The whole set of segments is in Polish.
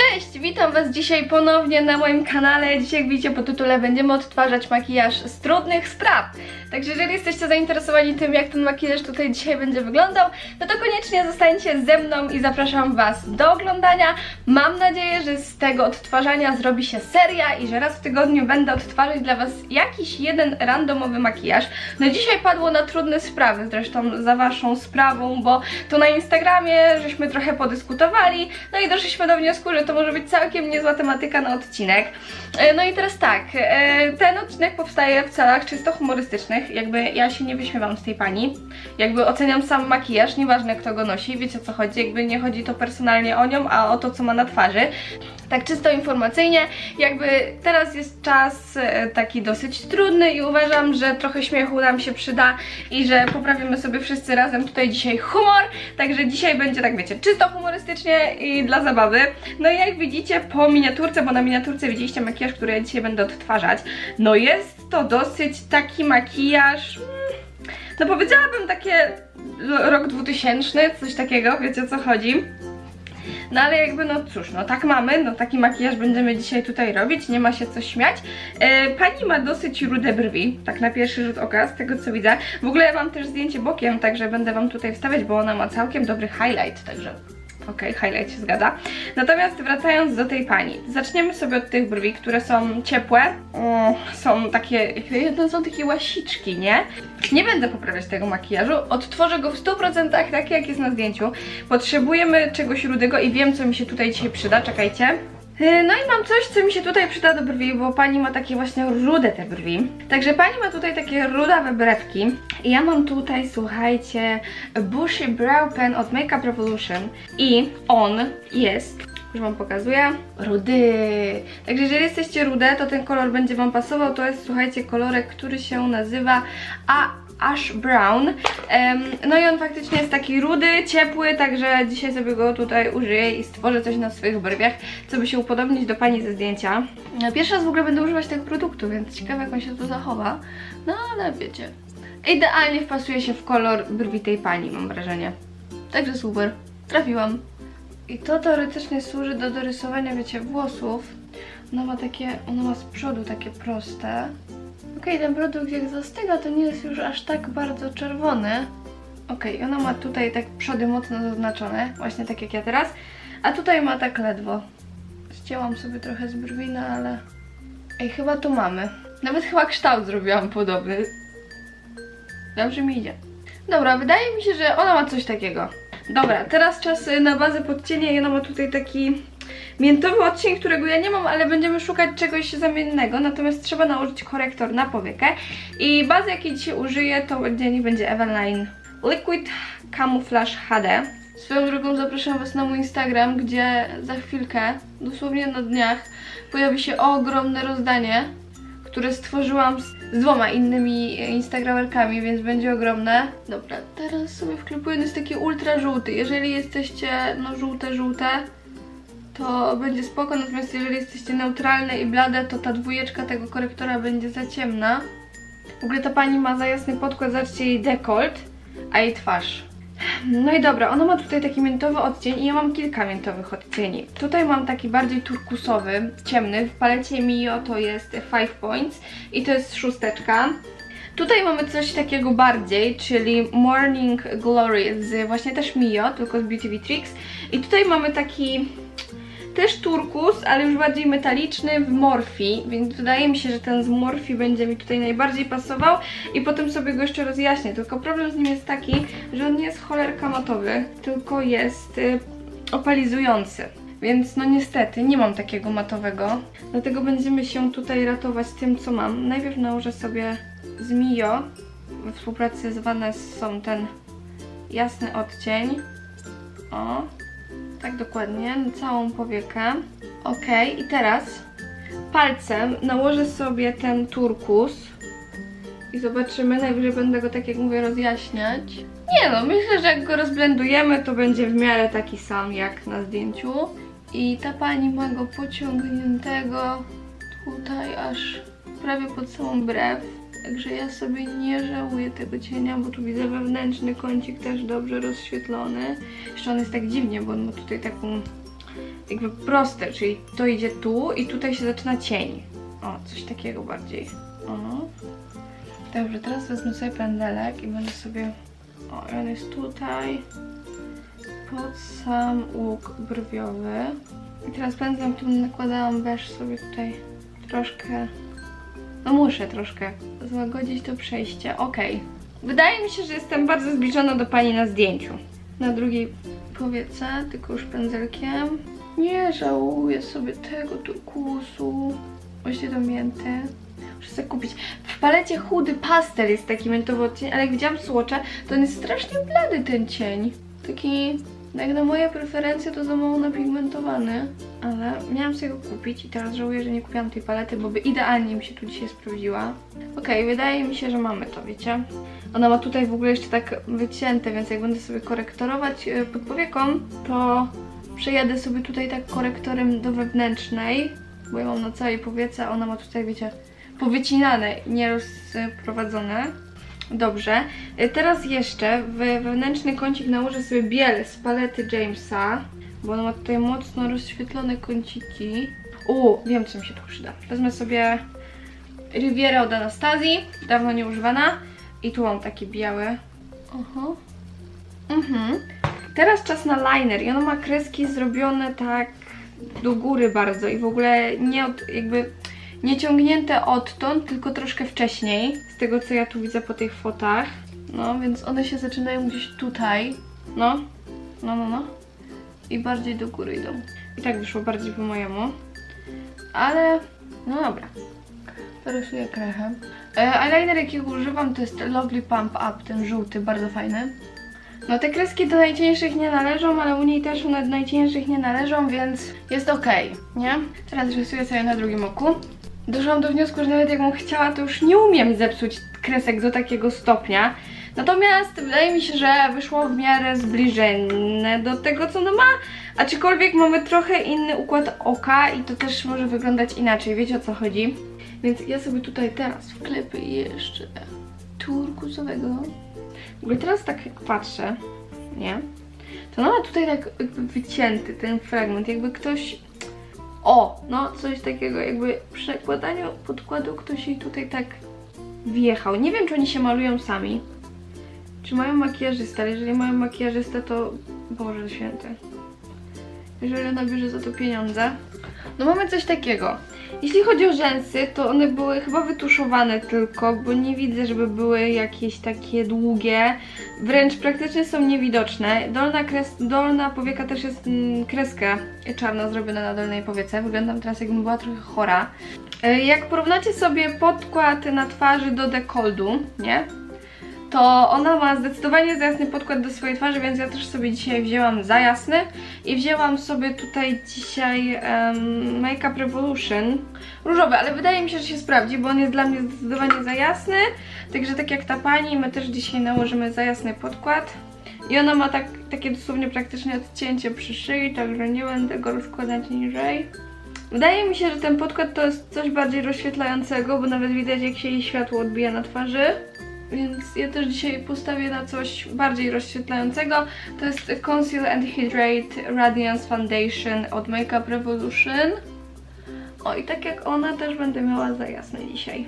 Cześć, witam Was dzisiaj ponownie na moim kanale. Dzisiaj, jak widzicie po tytule, będziemy odtwarzać makijaż z trudnych spraw. Także jeżeli jesteście zainteresowani tym, jak ten makijaż tutaj dzisiaj będzie wyglądał, no to koniecznie zostańcie ze mną i zapraszam Was do oglądania. Mam nadzieję, że z tego odtwarzania zrobi się seria i że raz w tygodniu będę odtwarzać dla Was jakiś jeden randomowy makijaż. No dzisiaj padło na trudne sprawy, zresztą za Waszą sprawą, bo tu na Instagramie żeśmy trochę podyskutowali, no i doszliśmy do wniosku, że to może być całkiem niezła tematyka na odcinek. E, No i teraz tak, e, ten odcinek powstaje w celach czysto humorystycznych, jakby ja się nie wyśmiewam z tej pani, jakby oceniam sam makijaż, nieważne kto go nosi, wiecie o co chodzi, jakby nie chodzi to personalnie o nią, a o to co ma na twarzy. Tak czysto informacyjnie, jakby teraz jest czas e, taki dosyć trudny i uważam, że trochę śmiechu nam się przyda i że poprawimy sobie wszyscy razem tutaj dzisiaj humor, także dzisiaj będzie tak wiecie, czysto humorystycznie i dla zabawy. No i jak widzicie po miniaturce, bo na miniaturce widzieliście makijaż, który ja dzisiaj będę odtwarzać, no jest to dosyć taki makijaż... mm, No powiedziałabym takie rok 2000, coś takiego, wiecie o co chodzi. No ale jakby, no cóż, no tak mamy, no taki makijaż będziemy dzisiaj tutaj robić, nie ma się co śmiać. E, pani ma dosyć rude brwi, tak na pierwszy rzut oka, z tego co widzę. W ogóle ja mam też zdjęcie bokiem, także będę Wam tutaj wstawiać, bo ona ma całkiem dobry highlight, także okej, highlight się zgadza. Natomiast wracając do tej pani, zaczniemy sobie od tych brwi, które są ciepłe, o, są takie, to są takie łasiczki, nie? Nie będę poprawiać tego makijażu, odtworzę go w 100% tak jak jest na zdjęciu. Potrzebujemy czegoś rudego i wiem co mi się tutaj dzisiaj przyda, czekajcie. Yy, No i mam coś, co mi się tutaj przyda do brwi, bo pani ma takie właśnie rude te brwi. Także pani ma tutaj takie rudawe brewki. I ja mam tutaj, słuchajcie, Bushy Brow Pen od Makeup Revolution. I on jest już wam pokazuję. Rudy. Także jeżeli jesteście rude, to ten kolor będzie wam pasował. To jest, słuchajcie, kolorek, który się nazywa Ash Brown. No i on faktycznie jest taki rudy, ciepły, także dzisiaj sobie go tutaj użyję i stworzę coś na swoich brwiach, co by się upodobnić do pani ze zdjęcia. Pierwszy raz w ogóle będę używać tego produktu, więc ciekawe jak on się tu zachowa. No ale wiecie. Idealnie wpasuje się w kolor brwi tej pani, mam wrażenie. Także super. Trafiłam. I to teoretycznie służy do dorysowania, wiecie, włosów. Ona ma takie, ona ma z przodu takie proste. Okej, ten produkt jak zastyga, to nie jest już aż tak bardzo czerwony. Okej, ona ma tutaj tak przody mocno zaznaczone, właśnie tak jak ja teraz. A tutaj ma tak ledwo. Ścięłam sobie trochę z brwi, no ale... Ej, chyba tu mamy. Nawet chyba kształt zrobiłam podobny. Dobrze mi idzie. Dobra, wydaje mi się, że ona ma coś takiego. Dobra, teraz czas y, na bazę podcienia i ona ma tutaj taki miętowy odcień, którego ja nie mam, ale będziemy szukać czegoś zamiennego, natomiast trzeba nałożyć korektor na powiekę i bazę jakiej dzisiaj użyję to będzie, niech będzie Eveline Liquid Camouflage HD. Swoją drogą zapraszam Was na mój Instagram, gdzie za chwilkę, dosłownie na dniach, pojawi się ogromne rozdanie które stworzyłam z, z dwoma innymi instagramerkami, więc będzie ogromne. Dobra, teraz sobie wklepuję, on jest taki ultra żółty. Jeżeli jesteście, no żółte, żółte, to będzie spoko, natomiast jeżeli jesteście neutralne i blade, to ta dwójeczka tego korektora będzie za ciemna. W ogóle ta pani ma za jasny podkład, zobaczcie jej dekolt, a jej twarz. No i dobra, ona ma tutaj taki miętowy odcień i ja mam kilka miętowych odcieni. Tutaj mam taki bardziej turkusowy, ciemny, w palecie Mio to jest 5 points i to jest szósteczka. Tutaj mamy coś takiego bardziej, czyli Morning Glory z właśnie też Mio, tylko z Beauty Tricks. I tutaj mamy taki też turkus, ale już bardziej metaliczny w morfi, więc wydaje mi się, że ten z morfi będzie mi tutaj najbardziej pasował i potem sobie go jeszcze rozjaśnię. Tylko problem z nim jest taki, że on nie jest cholerka matowy, tylko jest y, opalizujący. Więc no niestety nie mam takiego matowego, dlatego będziemy się tutaj ratować tym co mam. Najpierw nałożę sobie z Mio, we współpracy z Vanessa są ten jasny odcień. O, tak dokładnie, na całą powiekę. Ok, i teraz palcem nałożę sobie ten turkus i zobaczymy. Najwyżej będę go, tak jak mówię, rozjaśniać. Nie no, myślę, że jak go rozblendujemy, to będzie w miarę taki sam jak na zdjęciu. I ta pani ma go pociągniętego tutaj aż prawie pod samą brew. Także ja sobie nie żałuję tego cienia, bo tu widzę wewnętrzny kącik też dobrze rozświetlony. Jeszcze on jest tak dziwnie, bo on ma tutaj taką jakby proste, czyli to idzie tu i tutaj się zaczyna cień. O, coś takiego bardziej. O. Dobrze, teraz wezmę sobie pędzelek i będę sobie... O, on jest tutaj. Pod sam łuk brwiowy. I teraz pędzlem, którym nakładałam wesz sobie tutaj troszkę... No muszę troszkę złagodzić to przejście. Okej. Wydaje mi się, że jestem bardzo zbliżona do pani na zdjęciu. Na drugiej powiece, tylko już pędzelkiem. Nie żałuję sobie tego turkusu. Właśnie to mięty. Muszę sobie kupić. W palecie chudy pastel jest taki miętowy odcień, ale jak widziałam słocze, to on jest strasznie blady ten cień. Taki, no jak na moje preferencje, to za mało napigmentowany. Ale miałam sobie go kupić i teraz żałuję, że nie kupiłam tej palety, bo by idealnie mi się tu dzisiaj sprawdziła. Okej, wydaje mi się, że mamy to, wiecie? Ona ma tutaj w ogóle jeszcze tak wycięte, więc jak będę sobie korektorować e, pod powieką, to przejadę sobie tutaj tak korektorem do wewnętrznej, bo ja mam na całej powiece, a ona ma tutaj, wiecie, powycinane, nie rozprowadzone. Dobrze. E, Teraz jeszcze w wewnętrzny kącik nałożę sobie biel z palety Jamesa, bo ona ma tutaj mocno rozświetlone kąciki. U, wiem co mi się tu przyda. Wezmę sobie Riviera od Anastazji, dawno nieużywana. I tu mam takie białe. Aha. Mhm. Teraz czas na liner i ono ma kreski zrobione tak do góry bardzo i w ogóle nie od, jakby nie ciągnięte odtąd, tylko troszkę wcześniej, z tego co ja tu widzę po tych fotach. No, więc one się zaczynają gdzieś tutaj. No, no, no, no. I bardziej do góry idą. I tak wyszło bardziej po mojemu. Ale, no dobra. Rysuję krechę. E, eyeliner jakiego używam to jest Lovely Pump Up, ten żółty, bardzo fajny. No te kreski do najcieńszych nie należą, ale u niej też one do najcieńszych nie należą, więc jest ok, nie? Teraz rysuję sobie na drugim oku. Doszłam do wniosku, że nawet jakbym chciała, to już nie umiem zepsuć kresek do takiego stopnia. Natomiast wydaje mi się, że wyszło w miarę zbliżone do tego, co ona ma. Aczkolwiek mamy trochę inny układ oka i to też może wyglądać inaczej, wiecie o co chodzi. Więc ja sobie tutaj teraz wklepię jeszcze turkusowego. W ogóle teraz tak jak patrzę, nie? To ona ma tutaj tak jakby wycięty ten fragment, jakby ktoś... O, no coś takiego, jakby przy nakładaniu podkładu ktoś jej tutaj tak wjechał. Nie wiem, czy oni się malują sami, czy mają makijażystę, ale jeżeli mają makijażystę, to Boże Święty. Jeżeli ona bierze za to pieniądze. No mamy coś takiego. Jeśli chodzi o rzęsy, to one były chyba wytuszowane tylko, bo nie widzę, żeby były jakieś takie długie. Wręcz praktycznie są niewidoczne. Dolna, kres, dolna powieka też jest mm, kreska czarna zrobiona na dolnej powiece. Wyglądam teraz jakbym była trochę chora. E, Jak porównacie sobie podkład na twarzy do dekoldu, nie? To ona ma zdecydowanie za jasny podkład do swojej twarzy, więc ja też sobie dzisiaj wzięłam za jasny i wzięłam sobie tutaj dzisiaj um, Make Up Revolution różowy, ale wydaje mi się, że się sprawdzi, bo on jest dla mnie zdecydowanie za jasny, także tak jak ta pani, my też dzisiaj nałożymy za jasny podkład i ona ma tak, takie dosłownie praktycznie odcięcie przy szyi, także nie będę go rozkładać niżej. Wydaje mi się, że ten podkład to jest coś bardziej rozświetlającego, bo nawet widać jak się jej światło odbija na twarzy. Więc ja też dzisiaj postawię na coś bardziej rozświetlającego. To jest Conceal and Hydrate Radiance Foundation od Makeup Revolution. O i tak jak ona też będę miała za jasne dzisiaj.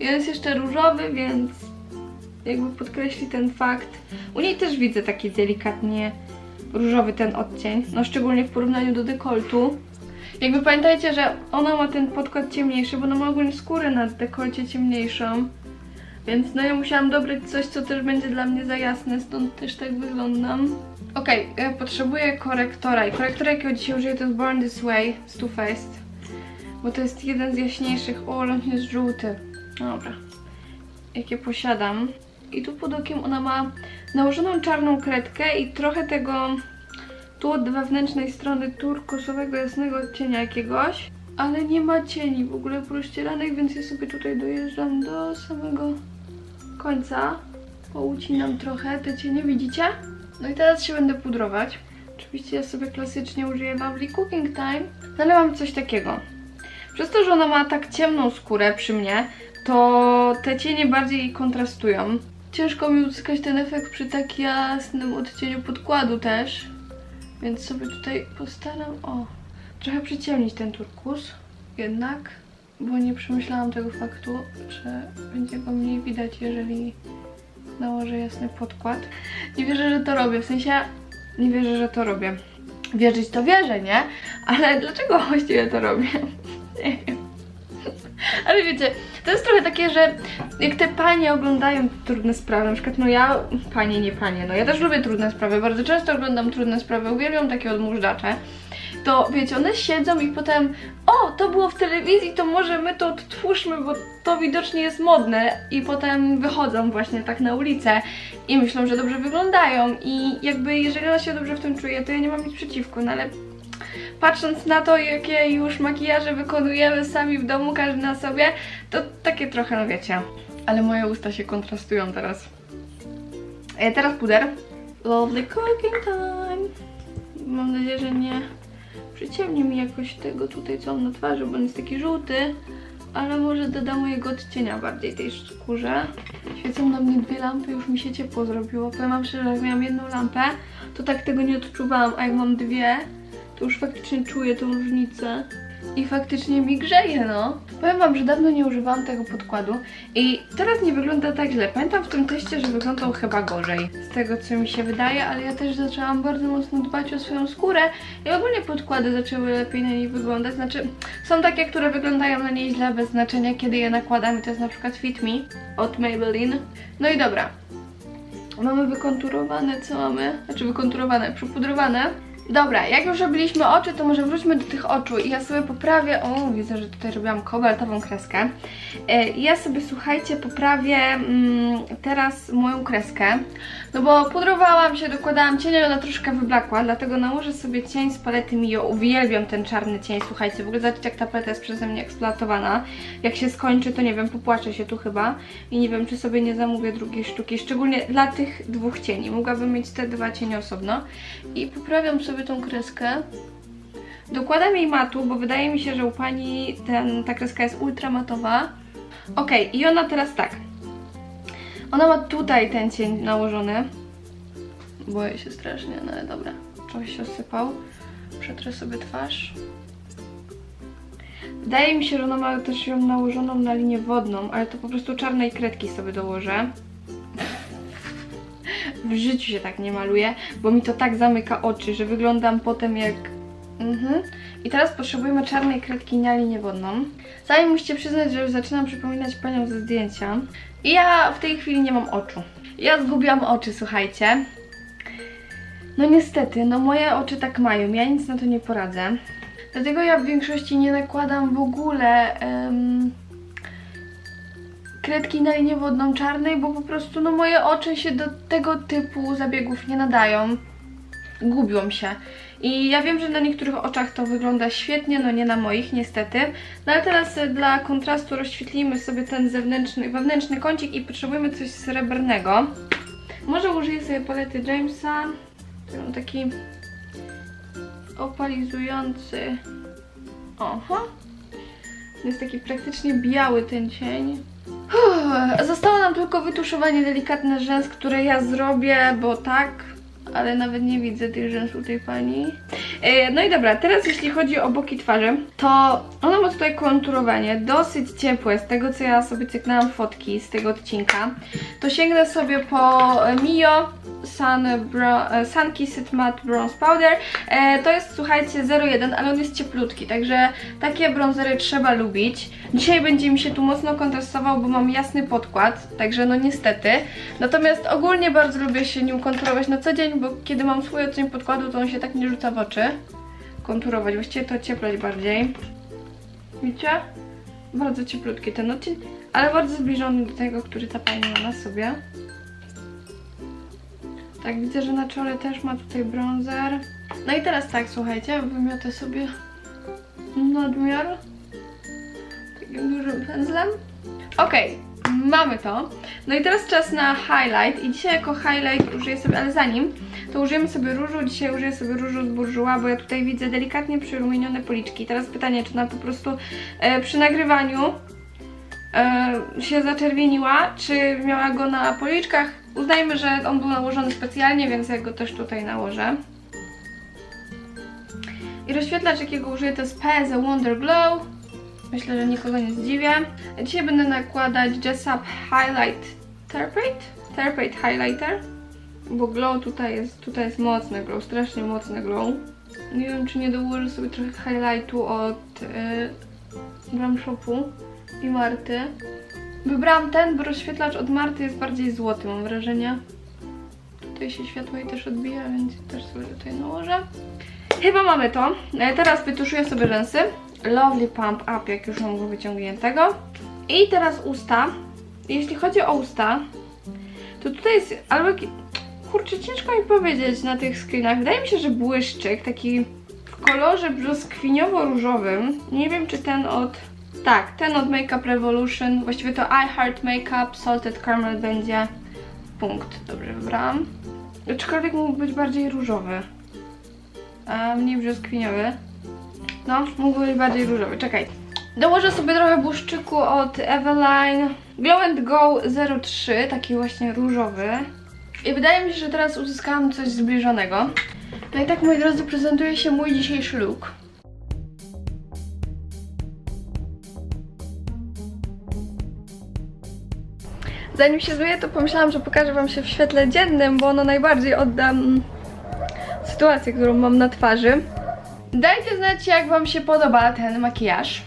Jest jeszcze różowy, więc jakby podkreśli ten fakt. U niej też widzę taki delikatnie różowy ten odcień, no szczególnie w porównaniu do dekoltu. Jakby pamiętajcie, że ona ma ten podkład ciemniejszy, bo ona ma ogólnie skórę na dekolcie ciemniejszą. Więc no ja musiałam dobrać coś, co też będzie dla mnie za jasne, stąd też tak wyglądam. Okej, okay, potrzebuję korektora i korektor jakiego dzisiaj użyję to jest Born This Way z Too Faced. Bo to jest jeden z jaśniejszych. O, on jest żółty. Dobra. Jakie posiadam. I tu pod okiem ona ma nałożoną czarną kredkę i trochę tego tu od wewnętrznej strony turkosowego jasnego odcienia jakiegoś. Ale nie ma cieni w ogóle prościeranych, więc ja sobie tutaj dojeżdżam do samego końca. Poucinam trochę te cienie, widzicie? No i teraz się będę pudrować. Oczywiście ja sobie klasycznie użyję Lovely Cooking Time, no ale mam coś takiego. Przez to, że ona ma tak ciemną skórę przy mnie, to te cienie bardziej kontrastują. Ciężko mi uzyskać ten efekt przy tak jasnym odcieniu podkładu też. Więc sobie tutaj postaram, o, trochę przyciemnić ten turkus, jednak, bo nie przemyślałam tego faktu, że będzie go mniej widać, jeżeli nałożę jasny podkład. Nie wierzę, że to robię, w sensie nie wierzę, że to robię. Wierzyć to wierzę, nie? Ale dlaczego właściwie to robię? Nie wiem. Ale wiecie, to jest trochę takie, że jak te panie oglądają trudne sprawy, na przykład no ja, panie, nie panie, no ja też lubię trudne sprawy, bardzo często oglądam trudne sprawy, uwielbiam takie odmurzacze, to wiecie, one siedzą i potem, o, to było w telewizji, to może my to odtwórzmy, bo to widocznie jest modne i potem wychodzą właśnie tak na ulicę i myślą, że dobrze wyglądają i jakby jeżeli ona się dobrze w tym czuje, to ja nie mam nic przeciwko, no ale patrząc na to, jakie już makijaże wykonujemy sami w domu, każdy na sobie, to takie trochę, no wiecie. Ale moje usta się kontrastują teraz. E, teraz puder. Lovely cooking time. Mam nadzieję, że nie przyciemni mi jakoś tego tutaj, co mam na twarzy, bo on jest taki żółty. Ale może doda mojego odcienia bardziej tej skórze. Świecą na mnie dwie lampy, już mi się ciepło zrobiło. Powiem wam szczerze, jak miałam jedną lampę, to tak tego nie odczuwałam, a jak mam dwie, to już faktycznie czuję tą różnicę. I faktycznie mi grzeje, no. Powiem wam, że dawno nie używałam tego podkładu i teraz nie wygląda tak źle. Pamiętam w tym teście, że wyglądał chyba gorzej, z tego co mi się wydaje, ale ja też zaczęłam bardzo mocno dbać o swoją skórę i ogólnie podkłady zaczęły lepiej na niej wyglądać. Znaczy, są takie, które wyglądają na niej źle, bez znaczenia kiedy je nakładam i to jest na przykład Fit Me od Maybelline. No i dobra, Mamy wykonturowane, co mamy? Znaczy wykonturowane, przypudrowane. Dobra, jak już robiliśmy oczy, to może wróćmy do tych oczu i ja sobie poprawię, o widzę, że tutaj robiłam kobaltową kreskę. I ja sobie, słuchajcie, poprawię mm, teraz moją kreskę, no bo pudrowałam się, dokładałam ale ona troszkę wyblakła, dlatego nałożę sobie cień z palety Mio, uwielbiam ten czarny cień, słuchajcie, w ogóle zobaczcie jak ta paleta jest przeze mnie eksploatowana. Jak się skończy, to nie wiem, popłaczę się tu chyba i nie wiem, czy sobie nie zamówię drugiej sztuki, szczególnie dla tych dwóch cieni. Mogłabym mieć te dwa cienie osobno i poprawiam sobie tą kreskę. Dokładam jej matu, bo wydaje mi się, że u pani ten, ta kreska jest ultra matowa. Ok, i ona teraz tak. Ona ma tutaj ten cień nałożony. Boję się strasznie, no ale dobra. Trochę się osypał. Przetrę sobie twarz. Wydaje mi się, że ona ma też ją nałożoną na linię wodną, ale to po prostu czarnej kredki sobie dołożę. W życiu się tak nie maluję, bo mi to tak zamyka oczy, że wyglądam potem jak... Mhm. I teraz potrzebujemy czarnej kredki na linię wodną. Sami musicie przyznać, że już zaczynam przypominać panią ze zdjęcia. I ja w tej chwili nie mam oczu. Ja zgubiłam oczy, słuchajcie. No niestety, no moje oczy tak mają, ja nic na to nie poradzę. Dlatego ja w większości nie nakładam w ogóle em, kredki na linię wodną czarnej, bo po prostu no moje oczy się do tego typu zabiegów nie nadają. Gubią się. I ja wiem, że na niektórych oczach to wygląda świetnie, no nie na moich niestety. No ale teraz e, dla kontrastu rozświetlimy sobie ten zewnętrzny, wewnętrzny kącik i potrzebujemy coś srebrnego. Może użyję sobie palety Jamesa. Mam taki opalizujący. Oho. Jest taki praktycznie biały ten cień. Uff, Zostało nam tylko wytuszowanie delikatne rzęs, które ja zrobię, bo tak, ale nawet nie widzę tych rzęs u tej pani. E, No i dobra, teraz jeśli chodzi o boki twarzy, to ona ma tutaj konturowanie dosyć ciepłe, z tego co ja sobie cyknęłam fotki z tego odcinka. To sięgnę sobie po Mio Sun, e, Sun Kissed Matte Bronze Powder. E, to jest, słuchajcie, 01, ale on jest cieplutki, także takie bronzery trzeba lubić. Dzisiaj będzie mi się tu mocno kontrastował, bo mam jasny podkład, także no niestety. Natomiast ogólnie bardzo lubię się nim konturować na co dzień, bo kiedy mam swój odcień podkładu, to on się tak nie rzuca w oczy. Konturować, właściwie to ciepleć bardziej. Widzicie? Bardzo cieplutki ten odcień, ale bardzo zbliżony do tego, który ta pani ma na sobie. Tak, widzę, że na czole też ma tutaj bronzer. No i teraz tak, słuchajcie, wymiotę sobie nadmiar takim dużym pędzlem. Okej, mamy to. No i teraz czas na highlight i dzisiaj jako highlight użyję sobie, ale zanim, to użyjemy sobie różu. Dzisiaj użyję sobie różu z Bourjois, bo ja tutaj widzę delikatnie przyrumienione policzki. Teraz pytanie, czy ona po prostu e, przy nagrywaniu e, się zaczerwieniła, czy miała go na policzkach. Uznajmy, że on był nałożony specjalnie, więc ja go też tutaj nałożę. I rozświetlacz, jakiego użyję, to jest PZ Wonder Glow. Myślę, że nikogo nie zdziwię. Dzisiaj będę nakładać Jessup Highlight Therapate? Therapate Highlighter. Bo glow tutaj jest, tutaj jest mocny glow, strasznie mocny glow. Nie wiem, czy nie dołożę sobie trochę highlightu od yy, Shopu i Marty. Wybrałam ten, bo rozświetlacz od Marty jest bardziej złoty, mam wrażenie. Tutaj się światło jej też odbija, więc też sobie tutaj nałożę. Chyba mamy to. E, Teraz wytuszuję sobie rzęsy. Lovely Pump Up, jak już mam go wyciągniętego. I teraz usta. Jeśli chodzi o usta, to tutaj jest albo... Kurczę, ciężko mi powiedzieć na tych screenach. Wydaje mi się, że błyszczyk taki w kolorze brzoskwiniowo-różowym. Nie wiem, czy ten od... Tak, ten od Makeup Revolution. Właściwie to I Heart Makeup Salted Caramel będzie punkt. Dobrze wybrałam. Aczkolwiek mógł być bardziej różowy. A mniej brzoskwiniowy. No, mógł być bardziej różowy. Czekaj. Dołożę sobie trochę błyszczyku od Eveline Glow and Go 03, taki właśnie różowy. I wydaje mi się, że teraz uzyskałam coś zbliżonego. No i tak, moi drodzy, prezentuje się mój dzisiejszy look. Zanim się zmyję, to pomyślałam, że pokażę Wam się w świetle dziennym, bo ono najbardziej odda mm, sytuację, którą mam na twarzy. Dajcie znać, jak Wam się podoba ten makijaż.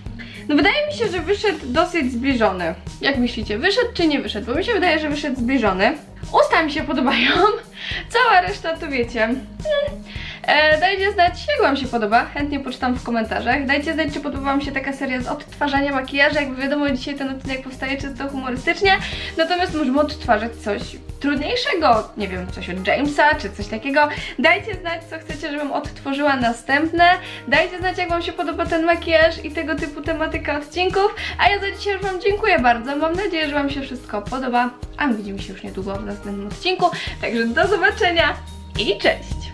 No wydaje mi się, że wyszedł dosyć zbliżony. Jak myślicie, wyszedł czy nie wyszedł? Bo mi się wydaje, że wyszedł zbliżony. Usta mi się podobają. Cała reszta to wiecie. Hmm. E, dajcie znać, jak Wam się podoba. Chętnie poczytam w komentarzach. Dajcie znać, czy podoba Wam się taka seria z odtwarzania makijażu. Jak wiadomo, dzisiaj ten odcinek powstaje czysto humorystycznie. Natomiast możemy odtwarzać coś trudniejszego. Nie wiem, coś od Jamesa, czy coś takiego. Dajcie znać, co chcecie, żebym odtworzyła następne. Dajcie znać, jak Wam się podoba ten makijaż i tego typu tematyka odcinków. A ja za dzisiaj już Wam dziękuję bardzo. Mam nadzieję, że Wam się wszystko podoba. A my widzimy się już niedługo w następnym odcinku. Także do zobaczenia i cześć!